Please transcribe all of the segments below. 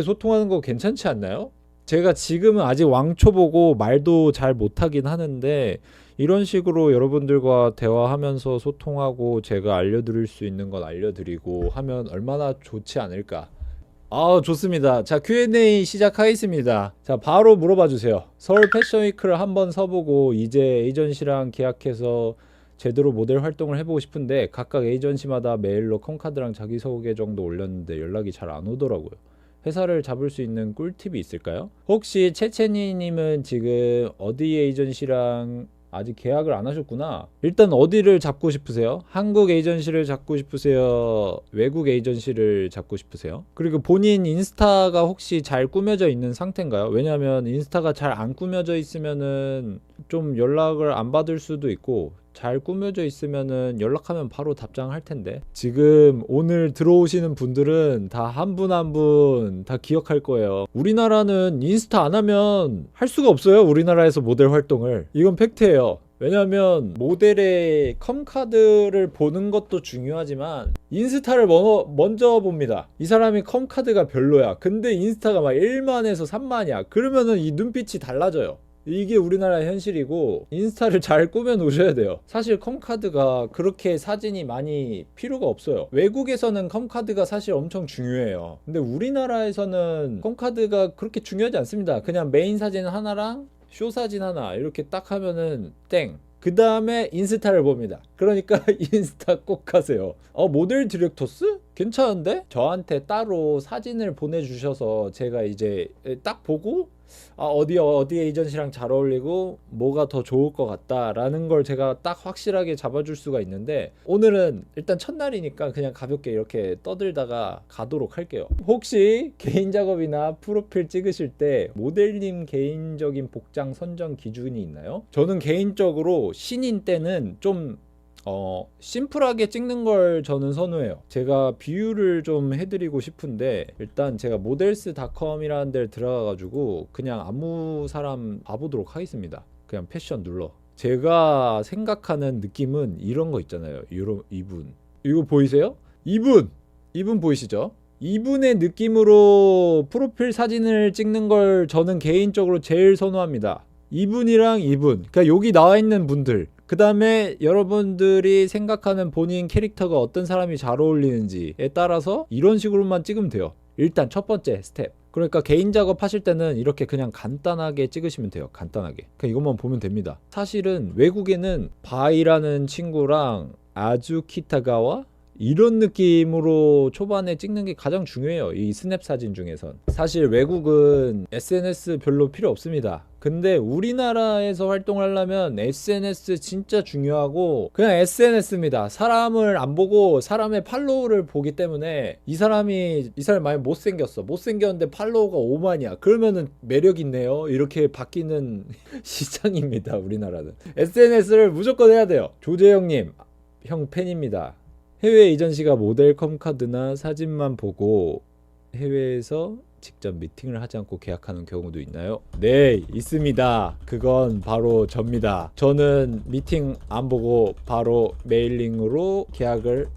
이렇게 소통하는 거 괜찮지 않나요? 제가 지금은 아직 왕초보고 말도 잘 못하긴 하는데 이런 식으로 여러분들과 대화하면서 소통하고 제가 알려드릴 수 있는 건 알려드리고 하면 얼마나 좋지 않을까. 아 좋습니다. 자 Q&A 시작하겠습니다. 자 바로 물어봐 주세요. 서울 패션위크를 한번 서보고 이제 에이전시랑 계약해서 제대로 모델 활동을 해보고 싶은데 각각 에이전시마다 메일로 컴카드랑 자기소개 정도 올렸는데 연락이 잘 안 오더라고요. 회사를 잡을 수 있는 꿀팁이 있을까요? 혹시 채채니님은 지금 어디 에이전시랑 아직 계약을 안 하셨구나. 일단 어디를 잡고 싶으세요? 한국 에이전시를 잡고 싶으세요? 외국 에이전시를 잡고 싶으세요? 그리고 본인 인스타가 혹시 잘 꾸며져 있는 상태인가요? 왜냐하면 인스타가 잘 안 꾸며져 있으면은 좀 연락을 안 받을 수도 있고 잘 꾸며져 있으면은 연락하면 바로 답장할 텐데 지금 오늘 들어오시는 분들은 다 한 분 한 분 다 기억할 거예요. 우리나라는 인스타 안 하면 할 수가 없어요. 우리나라에서 모델 활동을 이건 팩트예요. 왜냐하면 모델의 컴카드를 보는 것도 중요하지만 인스타를 먼저 봅니다. 이 사람이 컴카드가 별로야. 근데 인스타가 막 1만에서 3만이야. 그러면은 이 눈빛이 달라져요. 이게 우리나라의 현실이고 인스타를 잘 꾸며 놓으셔야 돼요. 사실 컴카드가 그렇게 사진이 많이 필요가 없어요. 외국에서는 컴카드가 사실 엄청 중요해요. 근데 우리나라에서는 컴카드가 그렇게 중요하지 않습니다. 그냥 메인 사진 하나랑 쇼 사진 하나 이렇게 딱 하면은 땡. 그 다음에 인스타를 봅니다. 그러니까 인스타 꼭 하세요. 어, 모델 디렉터스? 괜찮은데? 저한테 따로 사진을 보내주셔서 제가 이제 딱 보고 아, 어디 어디 에이전시랑 잘 어울리고 뭐가 더 좋을 것 같다라는 걸 제가 딱 확실하게 잡아줄 수가 있는데 오늘은 일단 첫날이니까 그냥 가볍게 이렇게 떠들다가 가도록 할게요. 혹시 개인 작업이나 프로필 찍으실 때 모델님 개인적인 복장 선정 기준이 있나요? 저는 개인적으로 신인 때는 좀 어, 심플하게 찍는 걸 저는 선호해요. 제가 비유를 좀 해드리고 싶은데, 일단 제가 모델스닷컴이라는 데를 들어가가지고, 그냥 아무 사람 봐보도록 하겠습니다. 그냥 패션 눌러. 제가 생각하는 느낌은 이런 거 있잖아요. 이런, 이분. 이거 보이세요? 이분! 이분 보이시죠? 이분의 느낌으로 프로필 사진을 찍는 걸 저는 개인적으로 제일 선호합니다. 이분이랑 이분. 그러니까 여기 나와 있는 분들. 그 다음에 여러분들이 생각하는 본인 캐릭터가 어떤 사람이 잘 어울리는지에 따라서 이런 식으로만 찍으면 돼요. 일단 첫 번째 스텝. 그러니까 개인 작업 하실 때는 이렇게 그냥 간단하게 찍으시면 돼요. 간단하게. 그냥 이것만 보면 됩니다. 사실은 외국에는 바이라는 친구랑 아주키타가와 이런 느낌으로 초반에 찍는 게 가장 중요해요. 이 스냅 사진 중에선. 사실 외국은 SNS 별로 필요 없습니다. 근데 우리나라에서 활동을 하려면 SNS 진짜 중요하고 그냥 SNS입니다. 사람을 안 보고 사람의 팔로우를 보기 때문에 이 사람이 이 사람이 많이 못생겼어. 못생겼는데 팔로우가 5만이야. 그러면은 매력 있네요. 이렇게 바뀌는 시장입니다. 우리나라는. SNS를 무조건 해야 돼요. 조재영님 형 팬입니다. 해외 에이전 시가 모델 컴카드나 사진만 보고 해외에서 직접 미팅을 하지 않고 계약하는 경우도 있나요? 네, 있습니다. 그건 바로 접니다. 저는 미팅 안 보고 바로 메일링으로 계약을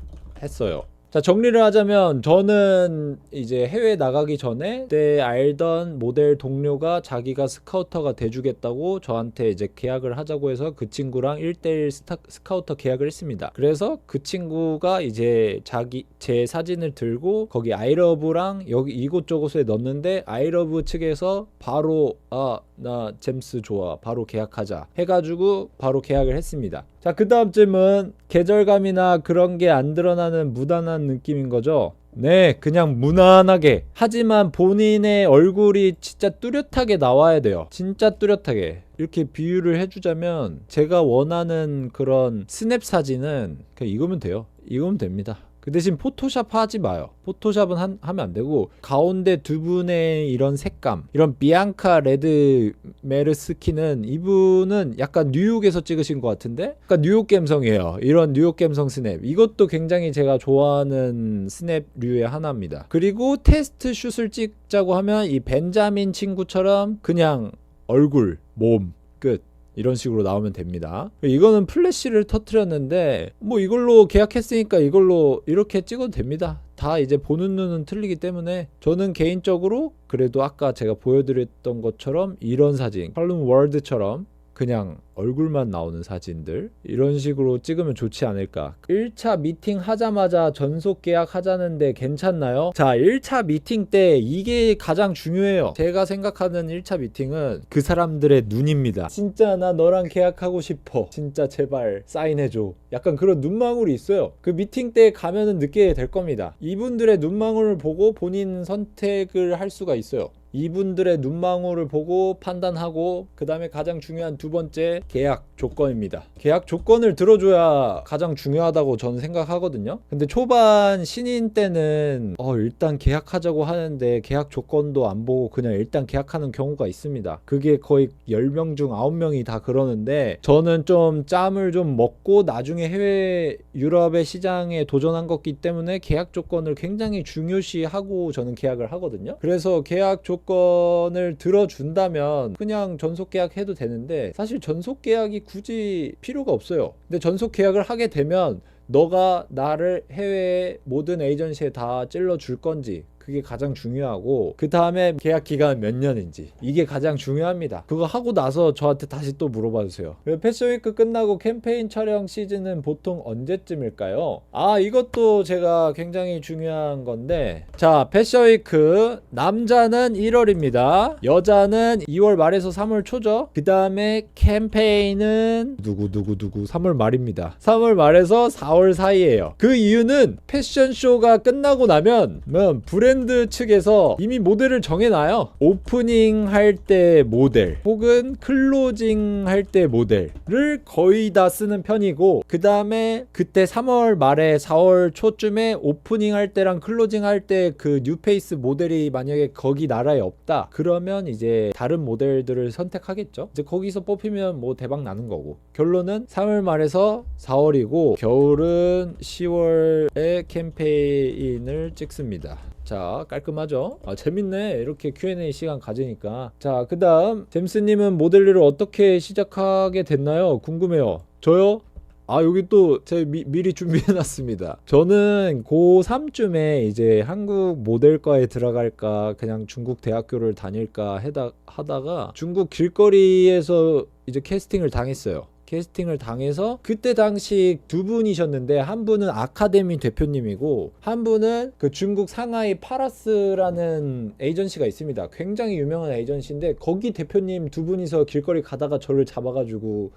했어요. 자 정리를 하자면 저는 이제 해외 나가기 전에 그때 알던 모델 동료가 자기가 스카우터가 돼주겠다고 저한테 이제 계약을 하자고 해서 그 친구랑 1대1 스타, 스카우터 계약을 했습니다. 그래서 그 친구가 이제 자기 제 사진을 들고 거기 아이러브랑 여기 이곳저곳에 넣었는데 아이러브 측에서 바로 아나 잼스 좋아 바로 계약하자 해가지고 바로 계약을 했습니다. 자 그 다음 쯤은 계절감이나 그런 게 안 드러나는 무단한 느낌인 거죠. 네, 그냥 무난하게. 하지만 본인의 얼굴이 진짜 뚜렷하게 나와야 돼요. 진짜 뚜렷하게. 이렇게 비유를 해주자면 제가 원하는 그런 스냅 사진은 그냥 이거면 돼요. 이거면 됩니다. 그 대신 포토샵 하지 마요. 포토샵은 한- 하면 안 되고 가운데 두 분의 이런 색감, 이런 비앙카 레드 메르스키는 이분은 약간 뉴욕에서 찍으신 것 같은데, 약간 뉴욕 감성이에요. 이런 뉴욕 감성 스냅. 이것도 굉장히 제가 좋아하는 스냅류의 하나입니다. 그리고 테스트 슛을 찍자고 하면 이 벤자민 친구처럼 그냥 얼굴, 몸 끝. 이런 식으로 나오면 됩니다. 이거는 플래시를 터트렸는데 뭐 이걸로 계약했으니까 이걸로 이렇게 찍어도 됩니다. 다 이제 보는 눈은 틀리기 때문에 저는 개인적으로 그래도 아까 제가 보여드렸던 것처럼 이런 사진 칼룸 월드처럼 그냥 얼굴만 나오는 사진들? 이런 식으로 찍으면 좋지 않을까? 1차 미팅 하자마자 전속 계약 하자는데 괜찮나요? 자 1차 미팅 때 이게 가장 중요해요. 제가 생각하는 1차 미팅은 그 사람들의 눈입니다. 진짜 나 너랑 계약하고 싶어. 진짜 제발 사인해줘. 약간 그런 눈망울이 있어요. 그 미팅 때 가면은 느끼게 될 겁니다. 이분들의 눈망울을 보고 본인 선택을 할 수가 있어요 이분들의 눈망울을 보고 판단하고 그 다음에 가장 중요한 두 번째 계약 조건입니다. 계약 조건을 들어줘야 가장 중요하다고 저는 생각하거든요. 근데 초반 신인 때는 어 일단 계약하자고 하는데 계약 조건도 안 보고 그냥 일단 계약하는 경우가 있습니다. 그게 거의 10명 중 9명이 다 그러는데 저는 좀 짬을 좀 먹고 나중에 해외 유럽의 시장에 도전한 거기 때문에 계약 조건을 굉장히 중요시하고 저는 계약을 하거든요. 그래서 계약 조건 을 들어준다면 그냥 전속 계약 해도 되는데 사실 전속 계약이 굳이 필요가 없어요. 근데 전속 계약을 하게 되면 너가 나를 해외 모든 에이전시에 다 찔러 줄 건지 그게 가장 중요하고 그 다음에 계약 기간 몇 년인지 이게 가장 중요합니다. 그거 하고 나서 저한테 다시 또 물어봐 주세요. 패션위크 끝나고 캠페인 촬영 시즌은 보통 언제쯤일까요? 아 이것도 제가 굉장히 중요한 건데 자 패션위크 남자는 1월입니다. 여자는 2월 말에서 3월 초죠. 그 다음에 캠페인은 누구 누구 누구 3월 말입니다. 3월 말에서 4월 사이에요. 그 이유는 패션쇼가 끝나고 나면 뭐 브랜 드 측에서 이미 모델을 정해놔요. 오프닝 할 때 모델 혹은 클로징 할 때 모델을 거의 다 쓰는 편이고 그 다음에 그때 3월 말에 4월 초쯤에 오프닝 할 때랑 클로징 할 때 그 뉴페이스 모델이 만약에 거기 나라에 없다 그러면 이제 다른 모델들을 선택하겠죠. 이제 거기서 뽑히면 뭐 대박 나는 거고 결론은 3월 말에서 4월이고 겨울은 10월에 캠페인을 찍습니다. 자 깔끔하죠? 아 재밌네. 이렇게 Q&A 시간 가지니까. 자 그 다음 잼스님은 모델 일을 어떻게 시작하게 됐나요? 궁금해요. 저요? 아 여기 또 제가 미, 미리 준비해놨습니다. 저는 고3쯤에 이제 한국 모델과에 들어갈까 그냥 중국 대학교를 다닐까 하다가 중국 길거리에서 이제 캐스팅을 당했어요 캐스팅을 당해서 그때 당시 두 분이셨는데 한 분은 아카데미 대표님이고 한 분은 그 중국 상하이 파라스라는 에이전시가 있습니다. 굉장히 유명한 에이전시인데 거기 대표님 두 분이서 길거리 가다가 저를 잡아가지고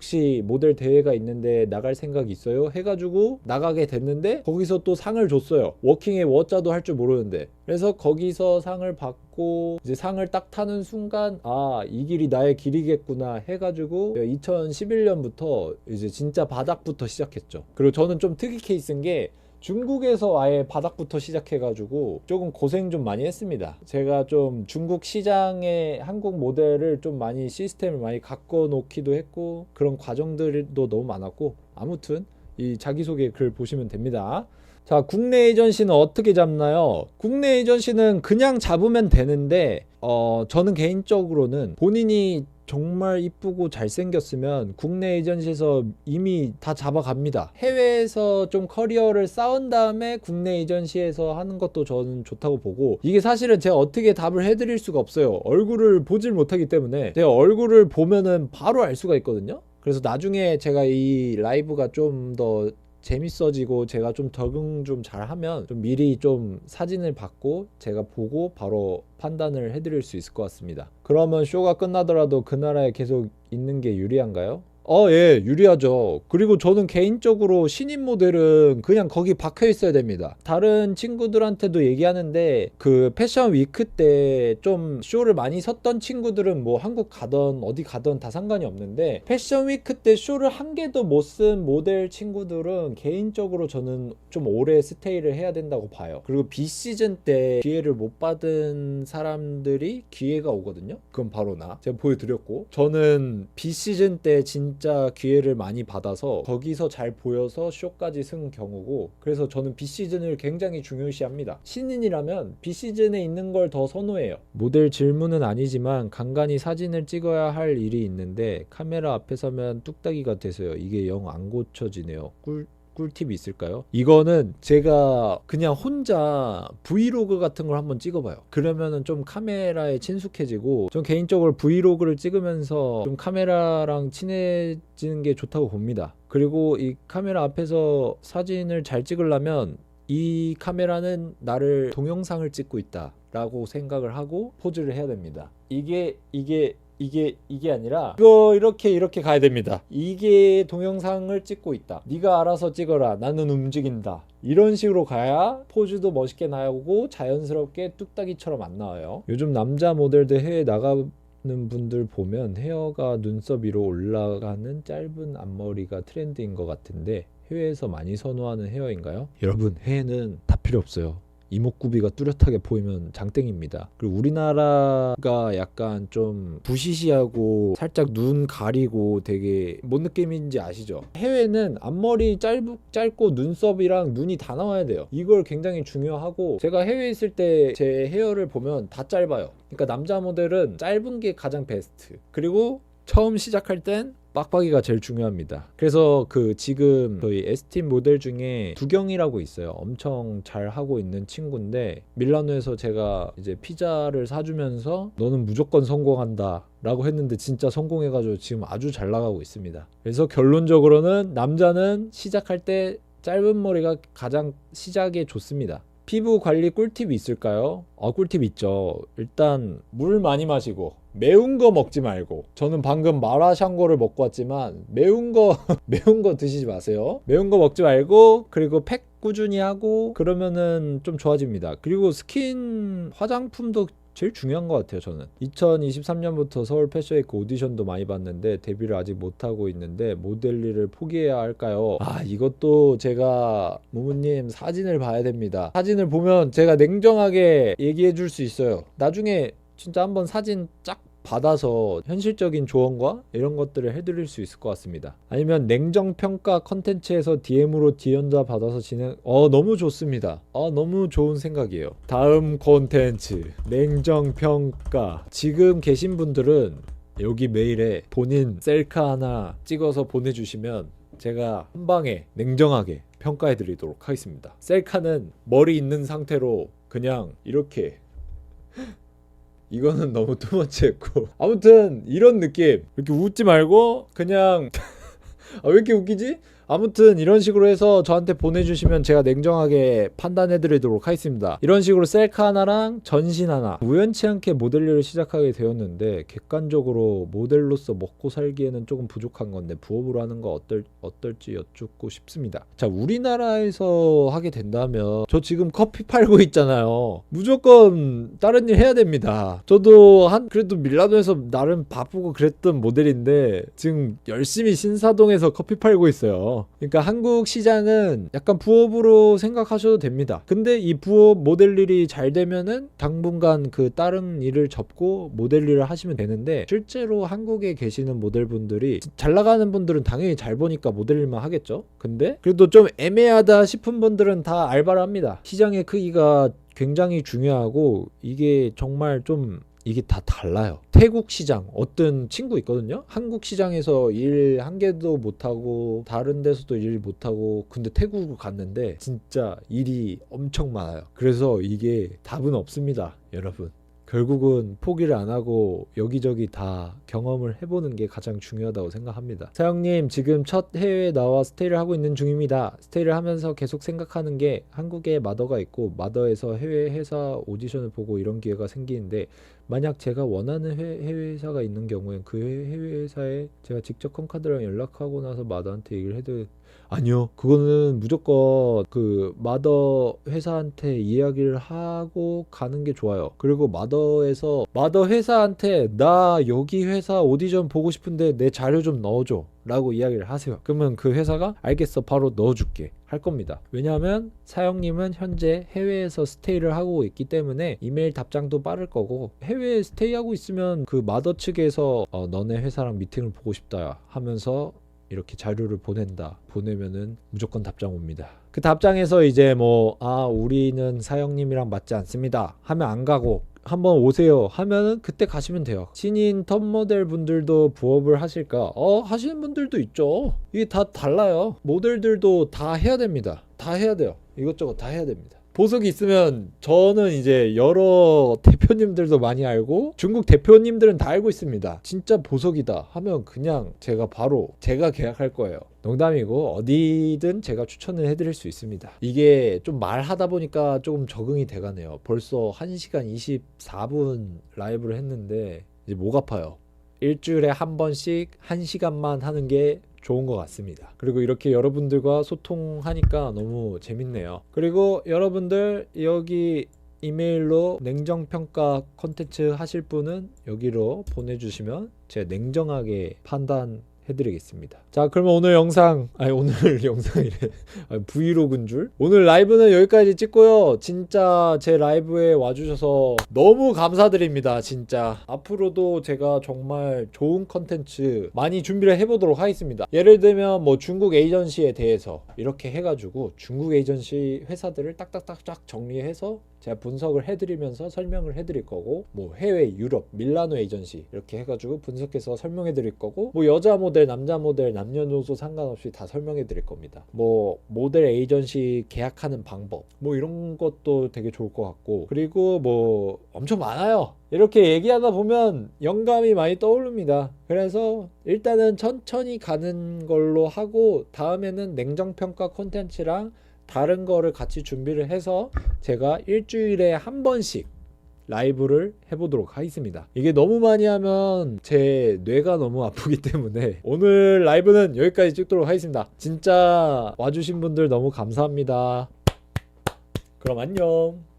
혹시 모델 대회가 있는데 나갈 생각 있어요? 해가지고 나가게 됐는데 거기서 또 상을 줬어요. 워킹의 워자도 할 줄 모르는데 그래서 거기서 상을 받고 이제 상을 딱 타는 순간 아 이 길이 나의 길이겠구나 해가지고 2011년부터 이제 진짜 바닥부터 시작했죠. 그리고 저는 좀 특이 케이스인 게 중국에서 아예 바닥부터 시작해가지고 조금 고생 좀 많이 했습니다. 제가 좀 중국 시장에 한국 모델을 좀 많이 시스템을 많이 갖고 놓기도 했고 그런 과정들도 너무 많았고 아무튼 이 자기소개 글 보시면 됩니다. 자, 국내 에이전시는 어떻게 잡나요? 국내 에이전시는 그냥 잡으면 되는데, 어, 저는 개인적으로는 본인이 정말 이쁘고 잘생겼으면 국내 에이전시에서 이미 다 잡아갑니다. 해외에서 좀 커리어를 쌓은 다음에 국내 에이전시에서 하는 것도 저는 좋다고 보고 이게 사실은 제가 어떻게 답을 해드릴 수가 없어요. 얼굴을 보질 못하기 때문에 제가 얼굴을 보면은 바로 알 수가 있거든요. 그래서 나중에 제가 이 라이브가 좀 더 재밌어지고 제가 좀 적응 좀 잘하면 좀 미리 좀 사진을 받고 제가 보고 바로 판단을 해드릴 수 있을 것 같습니다. 그러면 쇼가 끝나더라도 그 나라에 계속 있는 게 유리한가요? 어, 예, 유리하죠. 그리고 저는 개인적으로 신인 모델은 그냥 거기 박혀 있어야 됩니다. 다른 친구들한테도 얘기하는데 그 패션 위크 때 좀 쇼를 많이 섰던 친구들은 뭐 한국 가던 어디 가던 다 상관이 없는데 패션 위크 때 쇼를 한 개도 못 쓴 모델 친구들은 개인적으로 저는 좀 오래 스테이를 해야 된다고 봐요. 그리고 B 시즌 때 기회를 못 받은 사람들이 기회가 오거든요. 그건 바로 나. 제가 보여드렸고 저는 B 시즌 때 진. 진짜 기회를 많이 받아서 거기서 잘 보여서 쇼까지 승 경우고 그래서 저는 비시즌을 굉장히 중요시합니다. 신인이라면 비시즌에 있는 걸 더 선호해요. 모델 질문은 아니지만 간간히 사진을 찍어야 할 일이 있는데 카메라 앞에 서면 뚝딱이가 돼서요. 이게 영 안 고쳐지네요. 꿀 꿀팁이 있을까요? 이거는 제가 그냥 혼자 브이로그 같은 걸 한번 찍어봐요. 그러면은 좀 카메라에 친숙해지고, 전 개인적으로 브이로그를 찍으면서 좀 카메라랑 친해지는 게 좋다고 봅니다. 그리고 이 카메라 앞에서 사진을 잘 찍으려면 이 카메라는 나를 동영상을 찍고 있다 라고 생각을 하고 포즈를 해야 됩니다. 이게 이게 이게 이게 아니라 이거 이렇게 이렇게 가야 됩니다. 이게 동영상을 찍고 있다. 네가 알아서 찍어라. 나는 움직인다. 이런 식으로 가야 포즈도 멋있게 나오고 자연스럽게 뚝딱이처럼 안 나와요. 요즘 남자 모델들 해외 나가 는 분들 보면 헤어가 눈썹 위로 올라가는 짧은 앞머리가 트렌드인 것 같은데 해외에서 많이 선호하는 헤어인가요? 여러분 해외는 다 필요 없어요. 이목구비가 뚜렷하게 보이면 장땡입니다. 그리고 우리나라가 약간 좀 부시시하고 살짝 눈 가리고 되게 뭔 느낌인지 아시죠? 해외는 앞머리 짧, 짧고 눈썹이랑 눈이 다 나와야 돼요. 이걸 굉장히 중요하고 제가 해외에 있을 때 제 헤어를 보면 다 짧아요. 그러니까 남자 모델은 짧은 게 가장 베스트. 그리고 처음 시작할 땐 빡빡이가 제일 중요합니다. 그래서 그 지금 저희 S팀 모델 중에 두경이라고 있어요. 엄청 잘 하고 있는 친구인데 밀라노에서 제가 이제 피자를 사주면서 너는 무조건 성공한다. 라고 했는데 진짜 성공해가지고 지금 아주 잘 나가고 있습니다. 그래서 결론적으로는 남자는 시작할 때 짧은 머리가 가장 시작에 좋습니다. 피부 관리 꿀팁이 있을까요? 어, 꿀팁 있죠. 일단 물 많이 마시고 매운 거 먹지 말고. 저는 방금 마라샹궈를 먹고 왔지만 매운 거 매운 거 드시지 마세요. 매운 거 먹지 말고 그리고 팩 꾸준히 하고 그러면은 좀 좋아집니다. 그리고 스킨 화장품도 제일 중요한 것 같아요 저는. 2023년부터 서울 패션웨이크 오디션도 많이 봤는데 데뷔를 아직 못하고 있는데 모델 일을 포기해야 할까요? 아 이것도 제가 무무님 사진을 봐야 됩니다. 사진을 보면 제가 냉정하게 얘기해 줄 수 있어요. 나중에 진짜 한번 사진 쫙 받아서 현실적인 조언과 이런 것들을 해드릴 수 있을 것 같습니다. 아니면 냉정 평가 컨텐츠에서 DM으로 디연자 받아서 진행. 어 너무 좋습니다. 어 너무 좋은 생각이에요. 다음 콘텐츠 냉정 평가. 지금 계신 분들은 여기 메일에 본인 셀카 하나 찍어서 보내주시면 제가 한 방에 냉정하게 평가해드리도록 하겠습니다. 셀카는 머리 있는 상태로 그냥 이렇게 이거는 너무 투머치했고 아무튼 이런 느낌 이렇게 웃지 말고 그냥 아, 왜 이렇게 웃기지? 아무튼 이런 식으로 해서 저한테 보내주시면 제가 냉정하게 판단해드리도록 하겠습니다. 이런 식으로 셀카 하나랑 전신 하나 우연치 않게 모델 일을 시작하게 되었는데 객관적으로 모델로서 먹고 살기에는 조금 부족한 건데 부업으로 하는 거 어떨, 어떨지 여쭙고 싶습니다. 자 우리나라에서 하게 된다면 저 지금 커피 팔고 있잖아요. 무조건 다른 일 해야 됩니다. 저도 한 그래도 밀라노에서 나름 바쁘고 그랬던 모델인데 지금 열심히 신사동에서 커피 팔고 있어요. 그러니까 한국 시장은 약간 부업으로 생각하셔도 됩니다. 근데 이 부업 모델 일이 잘 되면은 당분간 그 다른 일을 접고 모델 일을 하시면 되는데 실제로 한국에 계시는 모델분들이 잘 나가는 분들은 당연히 잘 보니까 모델 일만 하겠죠. 근데 그래도 좀 애매하다 싶은 분들은 다 알바를 합니다. 시장의 크기가 굉장히 중요하고 이게 정말 좀 이게 다 달라요. 태국 시장 어떤 친구 있거든요. 한국 시장에서 일 한 개도 못 하고 다른 데서도 일 못 하고 근데 태국을 갔는데 진짜 일이 엄청 많아요. 그래서 이게 답은 없습니다, 여러분. 결국은 포기를 안 하고 여기저기 다 경험을 해보는 게 가장 중요하다고 생각합니다. 사영님 지금 첫 해외에 나와 스테이를 하고 있는 중입니다. 스테이를 하면서 계속 생각하는 게 한국에 마더가 있고 마더에서 해외 회사 오디션을 보고 이런 기회가 생기는데 만약 제가 원하는 해, 해외 회사가 있는 경우엔 그 해- 해외 회사에 제가 직접 컴카드랑 연락하고 나서 마더한테 얘기를 해도 아니요. 그거는 무조건 그 마더 회사한테 이야기를 하고 가는 게 좋아요. 그리고 마더에서 마더 회사한테 나 여기 회사 오디션 보고 싶은데 내 자료 좀 넣어줘. 라고 이야기를 하세요. 그러면 그 회사가 알겠어. 바로 넣어줄게. 할 겁니다. 왜냐하면 사영님은 현재 해외에서 스테이를 하고 있기 때문에 이메일 답장도 빠를 거고 해외에 스테이하고 있으면 그 마더 측에서 어, 너네 회사랑 미팅을 보고 싶다 하면서 이렇게 자료를 보낸다. 보내면은 무조건 답장 옵니다. 그 답장에서 이제 뭐, 아, 우리는 사형님이랑 맞지 않습니다. 하면 안 가고, 한번 오세요 하면은 그때 가시면 돼요. 신인 톱 모델 분들도 부업을 하실까? 어, 하시는 분들도 있죠. 이게 다 달라요. 모델들도 다 해야 됩니다. 다 해야 돼요. 이것저것 다 해야 됩니다. 보석이 있으면 저는 이제 여러 대표님들도 많이 알고 중국 대표님들은 다 알고 있습니다. 진짜 보석이다 하면 그냥 제가 바로 제가 계약할 거예요. 농담이고 어디든 제가 추천을 해드릴 수 있습니다. 이게 좀 말하다 보니까 조금 적응이 돼가네요. 벌써 1시간 24분 라이브를 했는데 이제 목 아파요. 일주일에 한 번씩 한 시간만 하는 게 좋은 것 같습니다. 그리고 이렇게 여러분들과 소통하니까 너무 재밌네요. 그리고 여러분들 여기 이메일로 냉정평가 컨텐츠 하실 분은 여기로 보내주시면 제가 냉정하게 판단 해드리겠습니다. 자, 그러면 오늘 영상, 아니 오늘 영상이래. 아니, 브이로그인 줄? 오늘 라이브는 여기까지 찍고요. 진짜 제 라이브에 와주셔서 너무 감사드립니다. 진짜. 앞으로도 제가 정말 좋은 컨텐츠 많이 준비를 해보도록 하겠습니다. 예를 들면 뭐 중국 에이전시에 대해서 이렇게 해가지고 중국 에이전시 회사들을 딱딱딱딱 정리해서 제가 분석을 해드리면서 설명을 해드릴 거고 뭐 해외 유럽 밀라노 에이전시 이렇게 해가지고 분석해서 설명해 드릴 거고 뭐 여자 모델 남자 모델 남녀노소 상관없이 다 설명해 드릴 겁니다. 뭐 모델 에이전시 계약하는 방법 뭐 이런 것도 되게 좋을 것 같고 그리고 뭐 엄청 많아요. 이렇게 얘기하다 보면 영감이 많이 떠오릅니다. 그래서 일단은 천천히 가는 걸로 하고 다음에는 냉정평가 콘텐츠랑 다른 거를 같이 준비를 해서 제가 일주일에 한 번씩 라이브를 해보도록 하겠습니다. 이게 너무 많이 하면 제 뇌가 너무 아프기 때문에 오늘 라이브는 여기까지 찍도록 하겠습니다. 진짜 와주신 분들 너무 감사합니다. 그럼 안녕.